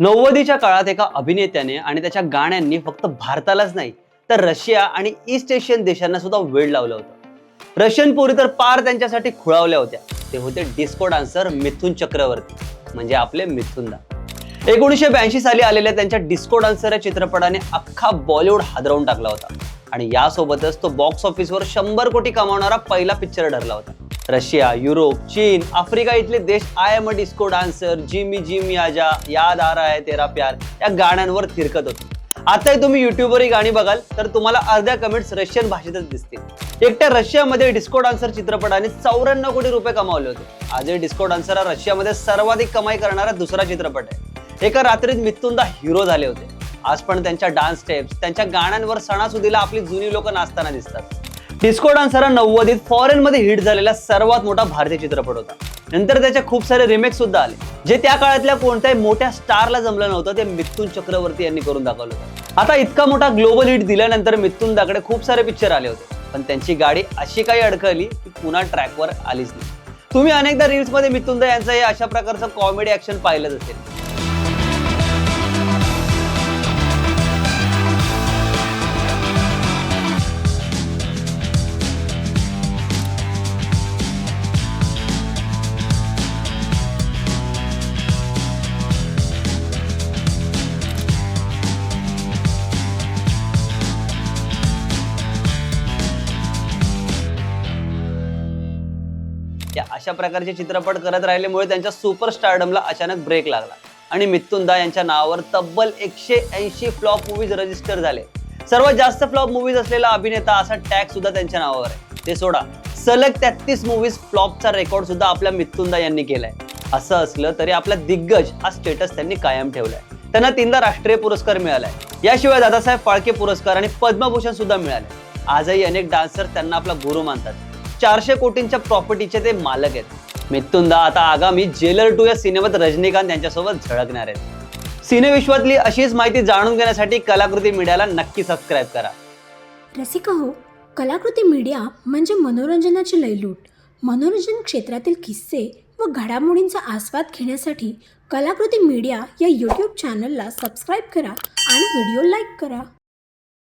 नव्वदीच्या काळात एका अभिनेत्याने आणि त्याच्या गाण्यांनी फक्त भारतालाच नाही तर रशिया आणि ईस्ट एशियन देशांना सुद्धा वेळ लावलं होतं. रशियन पोरी तर पार त्यांच्यासाठी खुळावल्या होत्या. ते होते डिस्को डान्सर मिथुन चक्रवर्ती म्हणजे आपले मिथुनदा. एकोणीसशे ब्याऐंशी साली आलेल्या त्यांच्या डिस्को डान्सर या चित्रपटाने अख्खा बॉलिवूड हादरवून टाकला होता. आणि यासोबतच तो बॉक्स ऑफिसवर शंभर कोटी कमावणारा पहिला पिक्चर ठरला होता. रशिया युरोप चीन आफ्रिका इथले देश I am a disco dancer Jimmy Jimmy आजा याद आ रहा है तेरा प्यार या गाण्यांवर थिरकत होते. आताही तुम्ही युट्यूबवर ही गाणी बघाल तर तुम्हाला अर्ध्या कमेंट्स रशियन भाषेतच दिसतील. एकट्या रशियामध्ये डिस्को डान्सर चित्रपटाने चौऱ्याण्णव कोटी रुपये कमावले होते. आजही डिस्को डान्सर हा रशियामध्ये सर्वाधिक कमाई करणारा दुसरा चित्रपट आहे. एका रात्रीत मित्तुंदा हिरो झाले होते. आज पण त्यांच्या डान्स स्टेप्स त्यांच्या गाण्यांवर सणासुदीला आपली जुनी लोक नाचताना दिसतात. डिस्को डान्सर हा नव्वदीत फॉरेन मध्ये हिट झालेला सर्वात मोठा भारतीय चित्रपट होता. नंतर त्याचे खूप सारे रिमेक सुद्धा आले. जे त्या काळातल्या कोणत्याही मोठ्या स्टारला जमलं नव्हतं ते मिथुन चक्रवर्ती यांनी करून दाखवलं होतं. आता इतका मोठा ग्लोबल हिट दिल्यानंतर मिथुनदाकडे खूप सारे पिक्चर आले होते. पण त्यांची गाडी अशी काही अडकली की पुन्हा ट्रॅकवर आलीच नाही. तुम्ही अनेकदा रील्समध्ये मिथुनदा यांचं हे अशा प्रकारचं कॉमेडी ऍक्शन पाहिलंच असेल. या अशा प्रकारचे चित्रपट करत राहिल्यामुळे त्यांच्या सुपर स्टारडमला अचानक ब्रेक लागला. आणि मित्तुंदा यांच्या नावावर तब्बल एकशे ऐंशी फ्लॉप मूवीज रजिस्टर झाले. सर्वात जास्त फ्लॉप मूवीज असलेला अभिनेता असा टॅग सुद्धा त्यांच्या नावावर आहे. ते सोडा सलग तेहतीस मूवीज फ्लॉपचा रेकॉर्ड सुद्धा आपल्या मित्तुंदा यांनी केलाय. असं असलं तरी आपला दिग्गज हा स्टेटस त्यांनी कायम ठेवलाय. त्यांना तीनदा राष्ट्रीय पुरस्कार मिळालाय. याशिवाय दादासाहेब फाळके पुरस्कार आणि पद्मभूषण सुद्धा मिळाले. आजही अनेक डान्सर त्यांना आपला गुरु मानतात. चारशे कोटींच्या प्रॉपर्टीचे ते मालक आहेत. मित्तुंदा आता आगामी जेलर टू या सिनेमात रजनीकांत यांच्यासोबत झळकणार आहेत. सिनेविश्वातली अशीच माहिती जाणून घेण्यासाठी कलाकृती मीडियाला नक्की सबस्क्राईब करा. रसिका हो कलाकृती मीडिया म्हणजे मनोरंजनाची लयलूट. मनोरंजन क्षेत्रातील किस्से व घडामोडींचा आस्वाद घेण्यासाठी कलाकृती मीडिया या यूट्यूब चॅनलला सबस्क्राईब करा आणि व्हिडिओ लाईक करा.